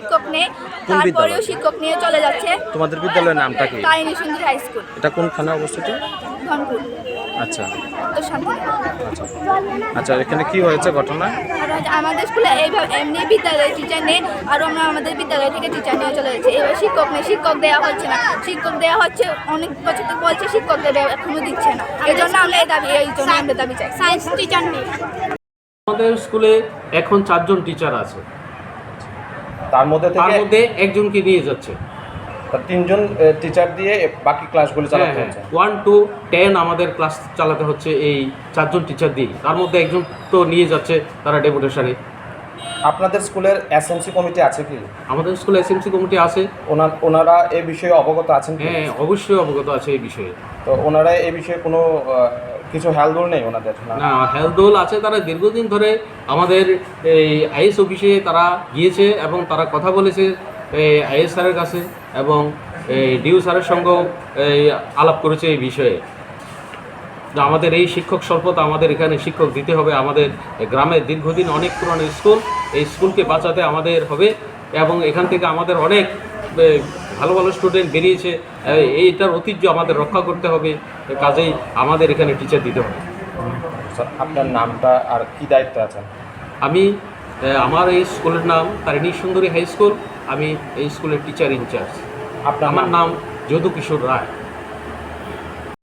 শিক্ষক নেই তারপরেও শিক্ষক নিয়ে চলে যাচ্ছে। তোমাদের বিদ্যালয়ের নামটা কি? তারিণী সুন্দর হাই স্কুল। এটা কোনখানে অবস্থিত? ধনপুর আচ্ছা। তো শান্তি আচ্ছা। এখানে কি হয়েছে ঘটনা? আমাদের স্কুলে এইভাবে এমনি বিদ্যালয়ে টিচার নেই আর আমরা আমাদের বিদ্যালয় থেকে টিচার নিয়ে চলে যাচ্ছি। এবার শিক্ষক নেই শিক্ষক দেওয়া হচ্ছে না। শিক্ষক দেওয়া হচ্ছে অনেক বছর থেকে বলছে শিক্ষক দেবে এখনও দিচ্ছে না। এই জন্য আমরা এই দাবি এই জন্য আমরা দাবি চাই। সায়েন্স টিচার নেই আমাদের স্কুলে এখন চারজন টিচার আছে। তার মধ্যে তার থেকে মধ্যে একজনকে নিয়ে যাচ্ছে। তার তিনজন টিচার দিয়ে বাকি ক্লাসগুলো চালাতে হ্যাঁ হচ্ছে। ওয়ান টু টেন আমাদের ক্লাস চালাতে হচ্ছে এই চারজন টিচার দিয়ে। তার মধ্যে একজন তো নিয়ে যাচ্ছে তারা ডেপুটেশনে আপনাদের স্কুলের এসএমসি কমিটি আছে কি? আমাদের স্কুলে এসএমসি কমিটি আছে। ওনার ওনারা এ বিষয়ে অবগত আছেন কি? হ্যাঁ অবশ্যই অবগত আছে এই বিষয়ে। তো ওনারা এ বিষয়ে কোনো কিছু হেলদোল নেই ওনাদের, না? না হেলথ দোল আছে, তারা দীর্ঘদিন ধরে আমাদের এই আইএস অফিসে তারা গিয়েছে এবং তারা কথা বলেছে আইএস স্যারের কাছে এবং ডিউ স্যারের সঙ্গেও আলাপ করেছে এই বিষয়ে। আমাদের এই শিক্ষক স্বল্পতা আমাদের এখানে শিক্ষক দিতে হবে, আমাদের গ্রামের দীর্ঘদিন অনেক পুরনো স্কুল, এই স্কুলকে বাঁচাতে আমাদের হবে এবং এখান থেকে আমাদের অনেক ভালো ভালো স্টুডেন্ট বেরিয়েছে এইটার ঐতিহ্য আমাদের রক্ষা করতে হবে কাজেই আমাদের এখানে টিচার দিতে হবে। স্যার, আপনার নামটা আর কি দায়িত্ব আছে আমি আমার এই স্কুলের নাম তারিণী সুন্দরী হাই স্কুল আমি এই স্কুলের টিচার ইনচার্জ আপনার আমার নাম? যদু কিশোর রায়।